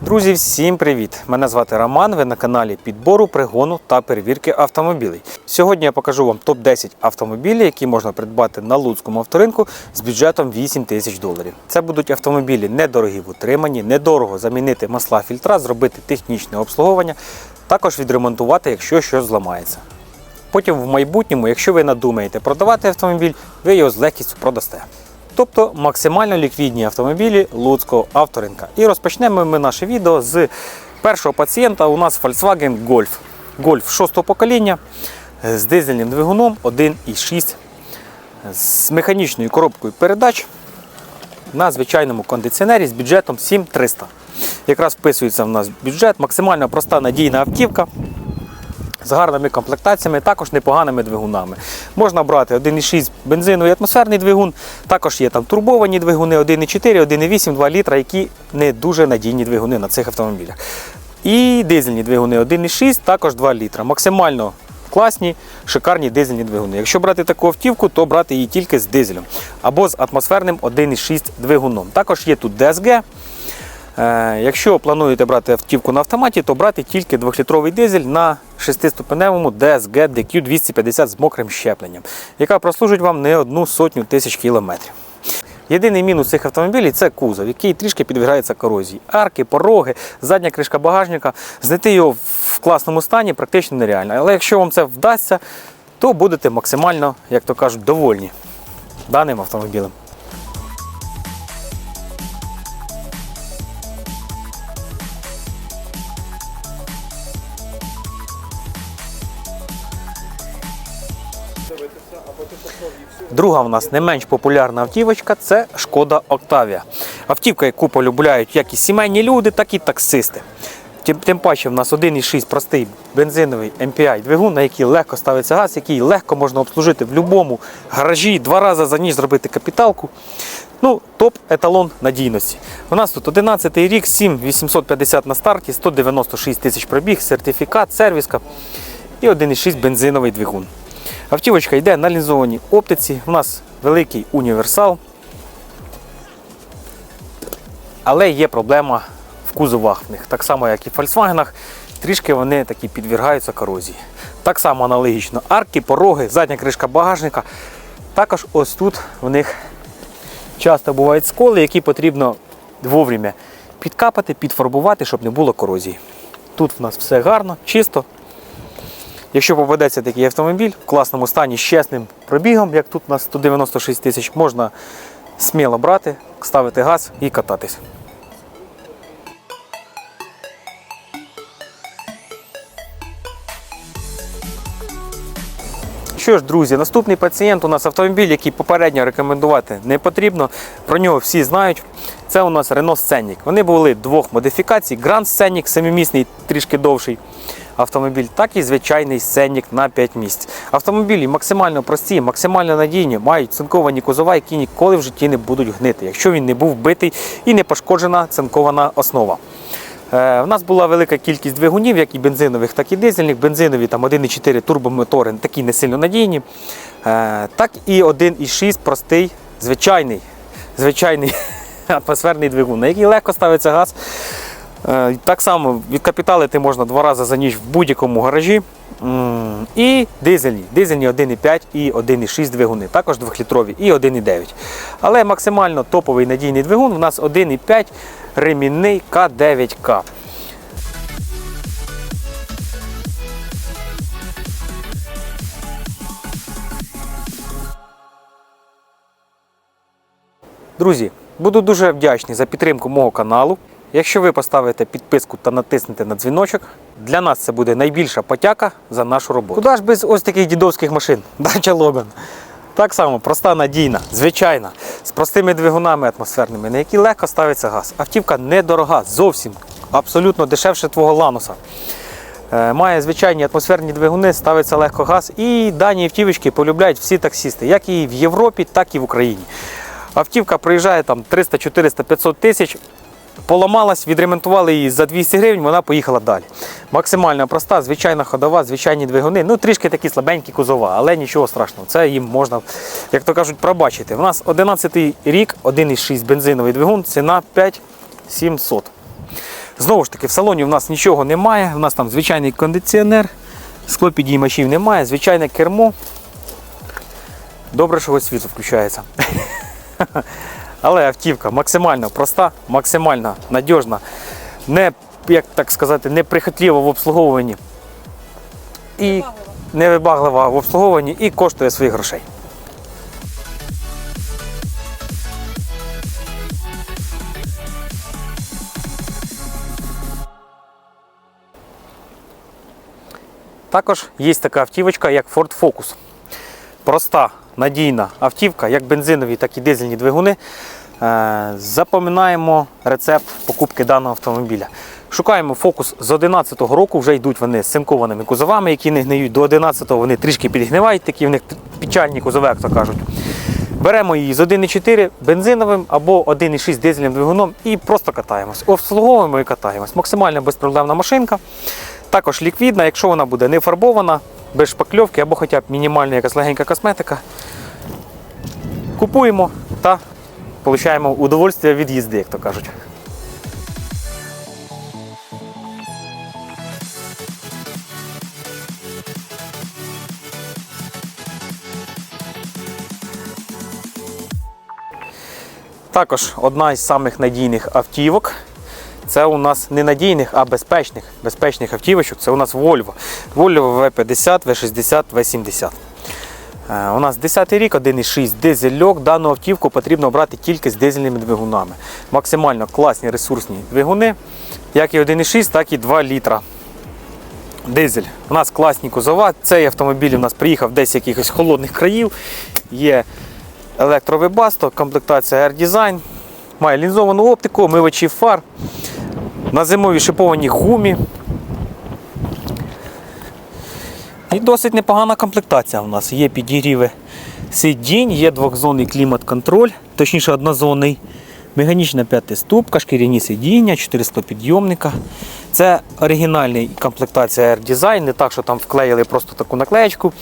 Друзі, всім привіт! Мене звати Роман. Ви на каналі підбору, пригону та перевірки автомобілів. Сьогодні я покажу вам топ-10 автомобілів, які можна придбати на Луцькому авторинку з бюджетом 8 тисяч доларів. Це будуть автомобілі недорогі в утриманні, недорого замінити масла фільтра, зробити технічне обслуговування, також відремонтувати, якщо щось зламається. Потім в майбутньому, якщо ви надумаєте продавати автомобіль, ви його з легкістю продасте. Тобто максимально ліквідні автомобілі Луцького авторинка. І розпочнемо ми наше відео з першого пацієнта. У нас Volkswagen Golf. Golf 6 покоління з дизельним двигуном 1,6 з механічною коробкою передач на звичайному кондиціонері з бюджетом 7300. Якраз вписується в нас бюджет, максимально проста надійна автівка з гарними комплектаціями, також непоганими двигунами. Можна брати 1,6 бензиновий атмосферний двигун, також є там турбовані двигуни 1,4, 1,8, 2 літра, які не дуже надійні двигуни на цих автомобілях. І дизельні двигуни 1,6, також 2 літра. Максимально класні, шикарні дизельні двигуни. Якщо брати таку автівку, то брати її тільки з дизелем або з атмосферним 1,6 двигуном. Також є тут DSG. Е, Якщо плануєте брати автівку на автоматі, то брати тільки 2-літровий дизель на 6-ступеневому DSG DQ250 з мокрим щепленням, яка прослужить вам не одну сотню тисяч кілометрів. Єдиний мінус цих автомобілів це кузов, який трішки підвігається корозії. Арки, пороги, задня кришка багажника. Знайти його в класному стані практично нереально. Але якщо вам це вдасться, то будете максимально, як то кажуть, довольні даним автомобілем. Друга у нас не менш популярна автівочка це Шкода Октавія. Автівка, яку полюбляють як і сімейні люди, так і таксисти. Тим, паче в нас 1,6 простий бензиновий MPI двигун, на який легко ставиться газ, який легко можна обслужити в будь-якому гаражі, два рази за ніч зробити капіталку. Ну, топ еталон надійності. У нас тут 11 рік, 7850 на старті, 196 тисяч пробіг, сертифікат, сервіска і 1,6 бензиновий двигун. Автівочка йде на лінзованій оптиці. У нас великий універсал. Але є проблема в кузовах в них. Так само, як і в Volkswagen, трішки вони такі підвергаються корозії. Так само аналогічно. Арки, пороги, задня кришка багажника. Також ось тут в них часто бувають сколи, які потрібно вовремя підкапати, підфарбувати, щоб не було корозії. Тут в нас все гарно, чисто. Якщо попадеться такий автомобіль в класному стані з чесним пробігом, як тут у нас 196 тисяч, можна сміло брати, ставити газ і кататись. Що ж, друзі, наступний пацієнт у нас автомобіль, який попередньо рекомендувати не потрібно. Про нього всі знають. Це у нас Renault Scenic. Вони були двох модифікацій: Grand Scenic, семимісний, трішки довший автомобіль, так і звичайний Scenic на 5 місць. Автомобілі максимально прості, максимально надійні, мають цинковані кузова, які ніколи в житті не будуть гнити, якщо він не був битий і не пошкоджена цинкована основа. Е, У нас була велика кількість двигунів, як і бензинових, так і дизельних. Бензинові там 1,4 турбомотори такі не сильно надійні. Е, Так і 1,6 простий, звичайний, звичайний атмосферний двигун, на який легко ставиться газ. Е, Так само відкапіталити можна два рази за ніч в будь-якому гаражі. І дизельні. Дизельні 1,5 і 1,6 двигуни, також 2-літрові і 1,9. Але максимально топовий надійний двигун у нас 1,5 ремінний К9К. Друзі, буду дуже вдячний за підтримку мого каналу. Якщо ви поставите підписку та натиснете на дзвіночок, для нас це буде найбільша потяка за нашу роботу. Куди ж без ось таких дідовських машин? Дача Логан. Так само, проста, надійна, звичайна, з простими двигунами атмосферними, на які легко ставиться газ. Автівка недорога, зовсім, абсолютно дешевше твого лануса. Е, Має звичайні атмосферні двигуни, ставиться легко газ. І дані автівочки полюбляють всі таксісти, як і в Європі, так і в Україні. Автівка проїжджає там 300, 400, 500 тисяч. Поламалась, відремонтували її за 200 гривень, вона поїхала далі. Максимально проста, звичайна ходова, звичайні двигуни. Ну, трішки такі слабенькі кузова, але нічого страшного. Це їм можна, як то кажуть, пробачити. У нас 11 рік, 1,6 бензиновий двигун, ціна 5700. Знову ж таки, в салоні в нас нічого немає. У нас там звичайний кондиціонер, склопідіймачів немає, звичайне кермо. Добре, що ось світло включається. Але автівка максимально проста, максимально надіжна, не, як так сказати, неприхотлива в обслуговуванні. І невибаглива в обслуговуванні і коштує своїх грошей. Також є така автівочка, як Ford Focus. Проста, надійна автівка, як бензинові, так і дизельні двигуни. Е, Запам'ятаємо рецепт покупки даного автомобіля. Шукаємо фокус з 2011 року, вже йдуть вони з цинкованими кузовами, які не гниють. До 11-го вони трішки підгнивають, такі в них печальні кузови, як то кажуть. Беремо її з 1,4 бензиновим або 1,6 дизельним двигуном і просто катаємось. Обслуговуємо і катаємось. Максимально безпроблемна машинка. Також ліквідна, якщо вона буде не фарбована, без шпакльовки або хоча б мінімальна якась легенька косметика. Купуємо та отримуємо удовольствие від їзди, як то кажуть. Також одна із самих надійних автівок. Це у нас не надійних, а безпечних. Безпечних автівочок. Це у нас Volvo. Volvo V50, V60, V70. Е, У нас 10 рік, 1,6 дизельок. Дану автівку потрібно брати тільки з дизельними двигунами. Максимально класні ресурсні двигуни, як і 1,6, так і 2 літра. Дизель. У нас класні кузова. Цей автомобіль у нас приїхав десь з якихось холодних країв. Є електровибасто, комплектація R-Design. Має лінзовану оптику, омивачі фар. На зимовій шипованій гумі. І досить непогана комплектація у нас. Є підігріви сидінь, є двохзонний клімат-контроль, точніше однозонний. Механічна п'ятиступка, шкіряні сидіння, 400 підйомника. Це оригінальна комплектація Air Design, не так, що там вклеїли просто таку наклеєчку.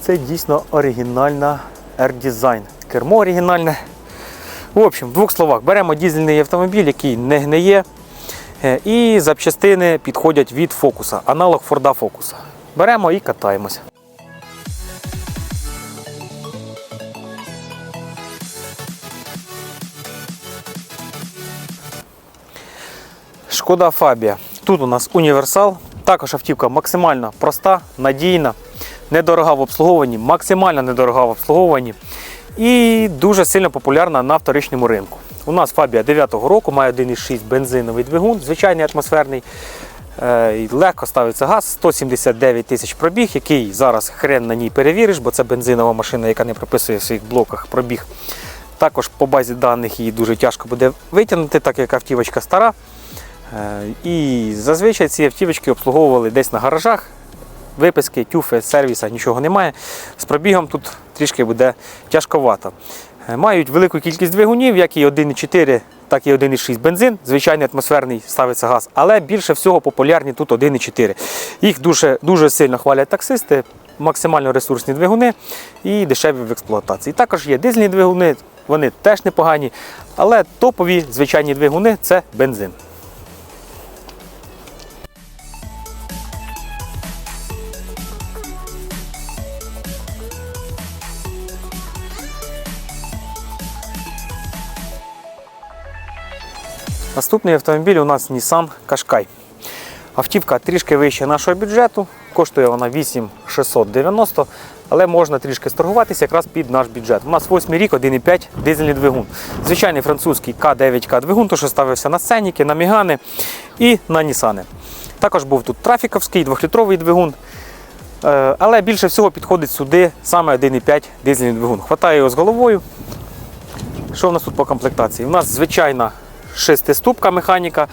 Це дійсно оригінальна Air Design. Кермо оригінальне. В общем, в двох словах, беремо дізельний автомобіль, який не гниє. Е, І запчастини підходять від фокуса, аналог Форда Фокуса. Беремо і катаємося. Шкода Фабія. Тут у нас універсал. Також автівка максимально проста, надійна, недорога в обслуговуванні, максимально недорога в обслуговуванні і дуже сильно популярна на вторичному ринку. У нас Фабія 9-го року має 1,6 бензиновий двигун, звичайний атмосферний. Е, Легко ставиться газ, 179 тисяч пробіг, який зараз хрен на ній перевіриш, бо це бензинова машина, яка не прописує в своїх блоках пробіг. Також по базі даних її дуже тяжко буде витягнути, так як автівочка стара. Е, І зазвичай ці автівочки обслуговували десь на гаражах. Виписки, тюфи, сервіса, нічого немає. З пробігом тут трішки буде тяжковато. Е, Мають велику кількість двигунів, як і 1,4, так і 1,6 бензин. Звичайний атмосферний ставиться газ, але більше всього популярні тут 1,4. Їх дуже, дуже сильно хвалять таксисти, максимально ресурсні двигуни і дешеві в експлуатації. Також є дизельні двигуни, вони теж непогані, але топові звичайні двигуни це бензин. Наступний автомобіль у нас Nissan Qashqai. Автівка трішки вища нашого бюджету, коштує вона 8690, але можна трішки сторгуватися якраз під наш бюджет. У нас 8 рік, 1,5 дизельний двигун. Звичайний французький К9К двигун, то що ставився на сценіки, на мігани і на Нісани. Також був тут трафіковський 2-літровий двигун. Е, Але більше всього підходить сюди саме 1,5 дизельний двигун. Хватає його з головою. Що в нас тут по комплектації? У нас звичайна шестиступка механіка.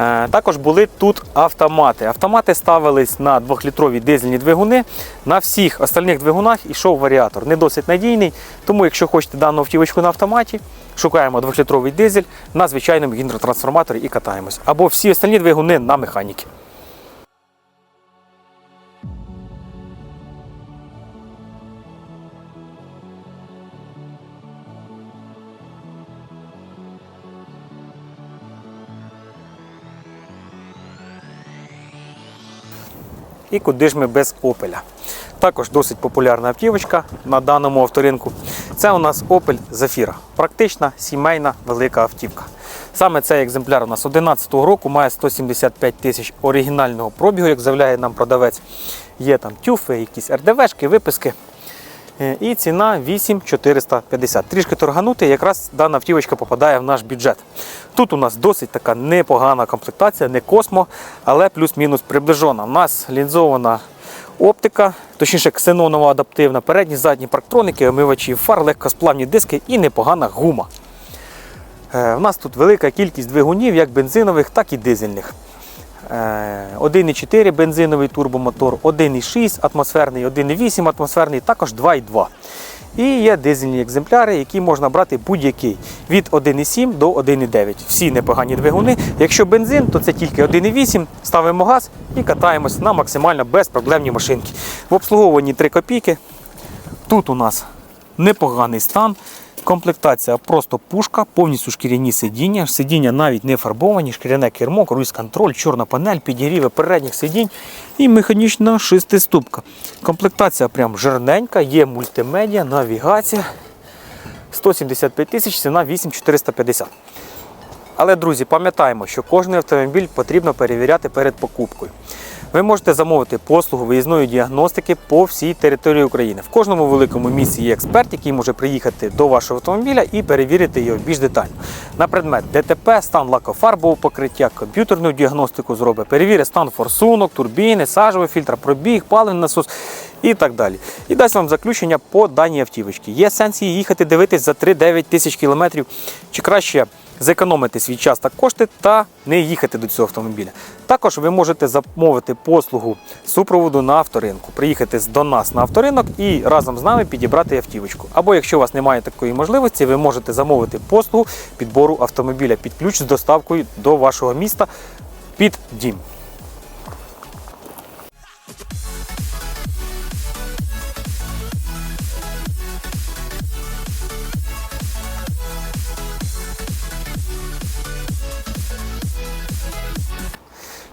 Е, Також були тут автомати. Автомати ставились на 2-літрові дизельні двигуни. На всіх остальних двигунах йшов варіатор. Не досить надійний. Тому, якщо хочете дану автівочку на автоматі, шукаємо 2-літровий дизель на звичайному гідротрансформаторі і катаємось. Або всі остальні двигуни на механіки. І куди ж ми без Опеля. Також досить популярна автівочка на даному авторинку. Це у нас Opel Zafira. Практична сімейна велика автівка. Саме цей екземпляр у нас 11 року має 175 тисяч оригінального пробігу, як заявляє нам продавець. Є там тюфи, якісь РДВшки, виписки. Е, І ціна 8450. Трішки торганути, якраз дана автівочка попадає в наш бюджет. Тут у нас досить така непогана комплектація, не космо, але плюс-мінус приближена. У нас лінзована оптика, точніше ксенонова адаптивна, передні, задні парктроники, омивачі фар, легкосплавні диски і непогана гума. Е, У нас тут велика кількість двигунів, як бензинових, так і дизельних. Е, 1,4 бензиновий турбомотор, 1,6 атмосферний, 1,8 атмосферний, також 2,2. І є дизельні екземпляри, які можна брати будь-який від 1,7 до 1,9. Всі непогані двигуни. Якщо бензин, то це тільки 1,8, ставимо газ і катаємось на максимально безпроблемні машинки. В обслуговуванні 3 копійки. Тут у нас непоганий стан. Комплектація просто пушка, повністю шкіряні сидіння. Сидіння навіть не фарбовані, шкіряне кермо, круїз-контроль, чорна панель, підігріви передніх сидінь і механічна шестиступка. Комплектація прям жирненька, є мультимедіа, навігація. 175 тисяч, ціна 8450. Але, друзі, пам'ятаємо, що кожен автомобіль потрібно перевіряти перед покупкою. Ви можете замовити послугу виїзної діагностики по всій території України. В кожному великому місті є експерт, який може приїхати до вашого автомобіля і перевірити його більш детально. На предмет ДТП, стан лакофарбового покриття, комп'ютерну діагностику зробить, перевірить стан форсунок, турбіни, сажовий фільтр, пробіг, паливний насос і так далі. І дасть вам заключення по даній автівочці. Є сенс її їхати дивитись за 3-9 тисяч кілометрів, чи краще зекономити свій час та кошти та не їхати до цього автомобіля. Також ви можете замовити послугу супроводу на авторинку, приїхати до нас на авторинок і разом з нами підібрати автівочку. Або якщо у вас немає такої можливості, ви можете замовити послугу підбору автомобіля під ключ з доставкою до вашого міста під дім.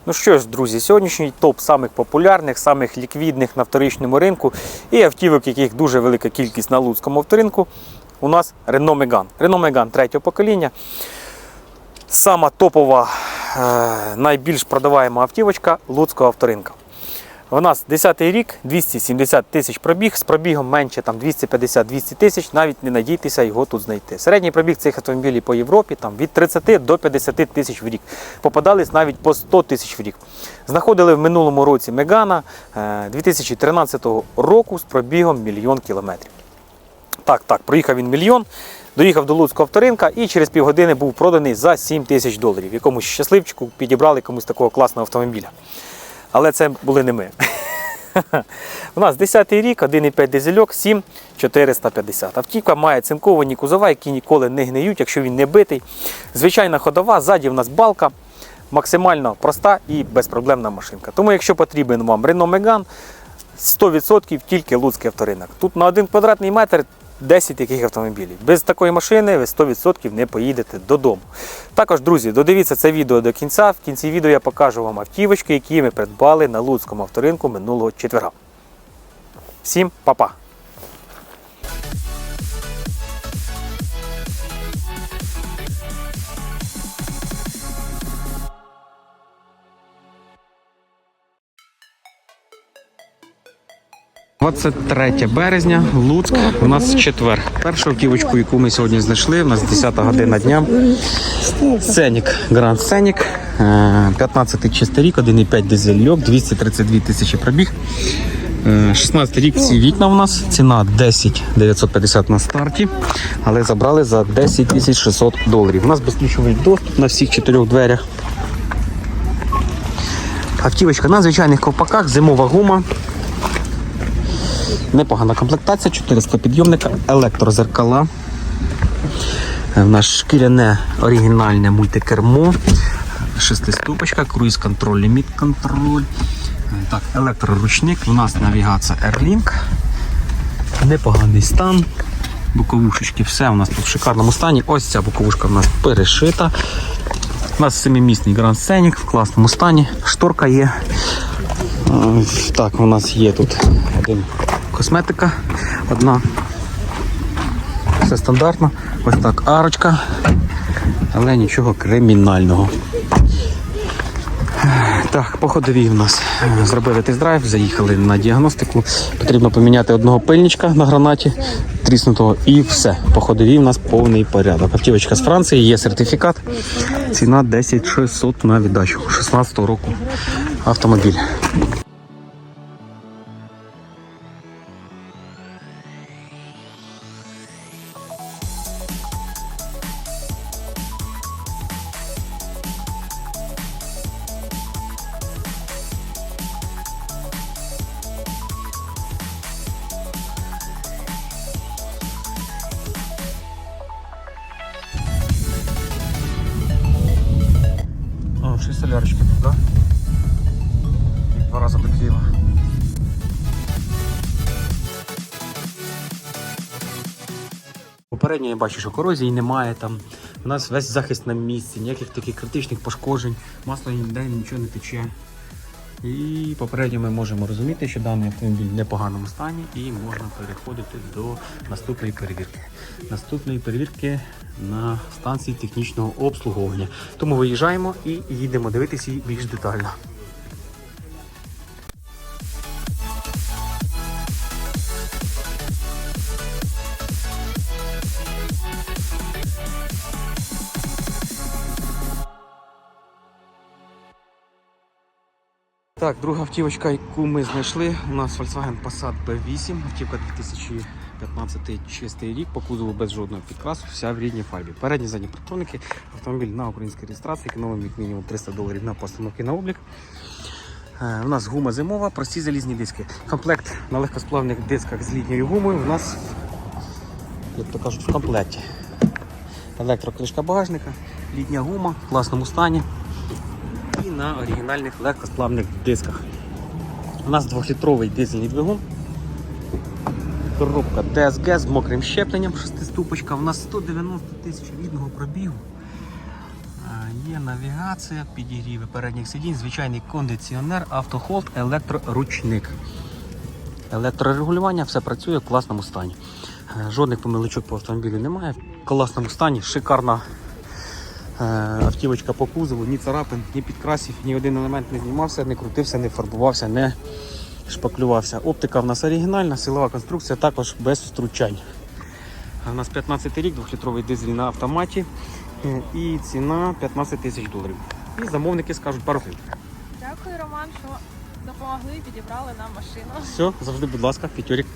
Ну що ж, друзі, сьогоднішній топ самих популярних, самих ліквідних на вторичному ринку і автівок, яких дуже велика кількість на Луцькому авторинку, у нас Renault Megane. Renault Megane третього покоління. Сама топова, е, найбільш продаваема автівочка Луцького авторинка. У нас 10-й рік, 270 тисяч пробіг, з пробігом менше 250-200 тисяч, навіть не надійтеся його тут знайти. Середній пробіг цих автомобілів по Європі там, від 30 до 50 тисяч в рік. Попадались навіть по 100 тисяч в рік. Знаходили в минулому році Мегана е, 2013 року з пробігом мільйон кілометрів. Так, так, проїхав він мільйон, доїхав до Луцького авторинка і через півгодини був проданий за 7 тисяч доларів. Якомусь щасливчику підібрали комусь такого класного автомобіля. Але це були не ми. У нас 10-й рік, 1,5 дизельок, 7450. Автівка має цинковані кузова, які ніколи не гниють, якщо він не битий. Звичайна ходова, ззаді в нас балка. Максимально проста і безпроблемна машинка. Тому, якщо потрібен вам Renault Megane, 100% тільки Луцький авторинок. Тут на один квадратний метр 10 таких автомобілів. Без такої машини ви 100% не поїдете додому. Також, друзі, додивіться це відео до кінця. В кінці відео я покажу вам автівочки, які ми придбали на Луцькому авторинку минулого четверга. Всім па-па! – 23 березня, Луцьк, у нас четвер. Першу автівочку, яку ми сьогодні знайшли, у нас 10 година дня. Сценік, Гранд Сценік, е, 15 чистий рік, 1,5 дизельок, 232 тисячі пробіг. Е, 16 рік ці вікна у нас, ціна 10 950 на старті, але забрали за 10 600 доларів. У нас безключовий доступ на всіх чотирьох дверях. Автівочка на звичайних ковпаках, зимова гума. Непогана комплектація, 400 підйомника, електрозеркала. Е, В нас шкіряне оригінальне мультикермо, шестиступочка, круїз-контроль, ліміт-контроль. Е, Так, електроручник, у нас навігація Airlink. Непоганий стан. Боковушечки, все у нас тут в шикарному стані. Ось ця боковушка у нас перешита. У нас семимісний Grand Scenic в класному стані. Шторка є. Так, у нас є тут один косметика, одна. Все стандартно. Ось так арочка, але нічого кримінального. Так, по ходовій в нас е, зробили тест-драйв, заїхали на діагностику. Потрібно поміняти одного пильничка на гранаті тріснутого і все. По ходовій в нас повний порядок. Автівочка з Франції, є сертифікат. Ціна 10 600 на віддачу 16 року автомобіль. Попередньо я бачу, що корозії немає там. У нас весь захист на місці, ніяких таких критичних пошкоджень, масло ніде нічого не тече. І попередньо ми можемо розуміти, що даний автомобіль в непоганому стані і можна переходити до наступної перевірки. Наступної перевірки на станції технічного обслуговування. Тому виїжджаємо і їдемо дивитися її більш детально. Так, друга автівочка, яку ми знайшли, у нас Volkswagen Passat B8, автівка 2015 чистий рік, по кузову без жодного підкрасу, вся в рідній фарбі. Передні задні протроники, автомобіль на українській реєстрації, економить як мінімум 300 доларів на постановки на облік. Е, У нас гума зимова, прості залізні диски. Комплект на легкосплавних дисках з літньою гумою у нас, як то кажуть, в комплекті. Електрокришка багажника, літня гума в класному стані на оригінальних легкосплавних дисках. У нас 2-літровий дизельний двигун. Коробка DSG з мокрим щепленням, шестиступочка. У нас 190 тисяч рідного пробігу. Є навігація, підігріви передніх сидінь, звичайний кондиціонер, автохолд, електроручник. Електрорегулювання, все працює в класному стані. Е, Жодних помилочок по автомобілю немає. В класному стані, шикарна Е, автівочка по кузову, ні царапин, ні підкрасів, ні один елемент не знімався, не крутився, не фарбувався, не шпаклювався. Оптика в нас оригінальна, силова конструкція також без втручань. У нас 15 рік, 2-літровий дизель на автоматі е, і ціна 15 тисяч доларів. І замовники скажуть пару слів. Дякую, Роман, що допомогли, підібрали нам машину. Все, завжди, будь ласка, п'ятьорік.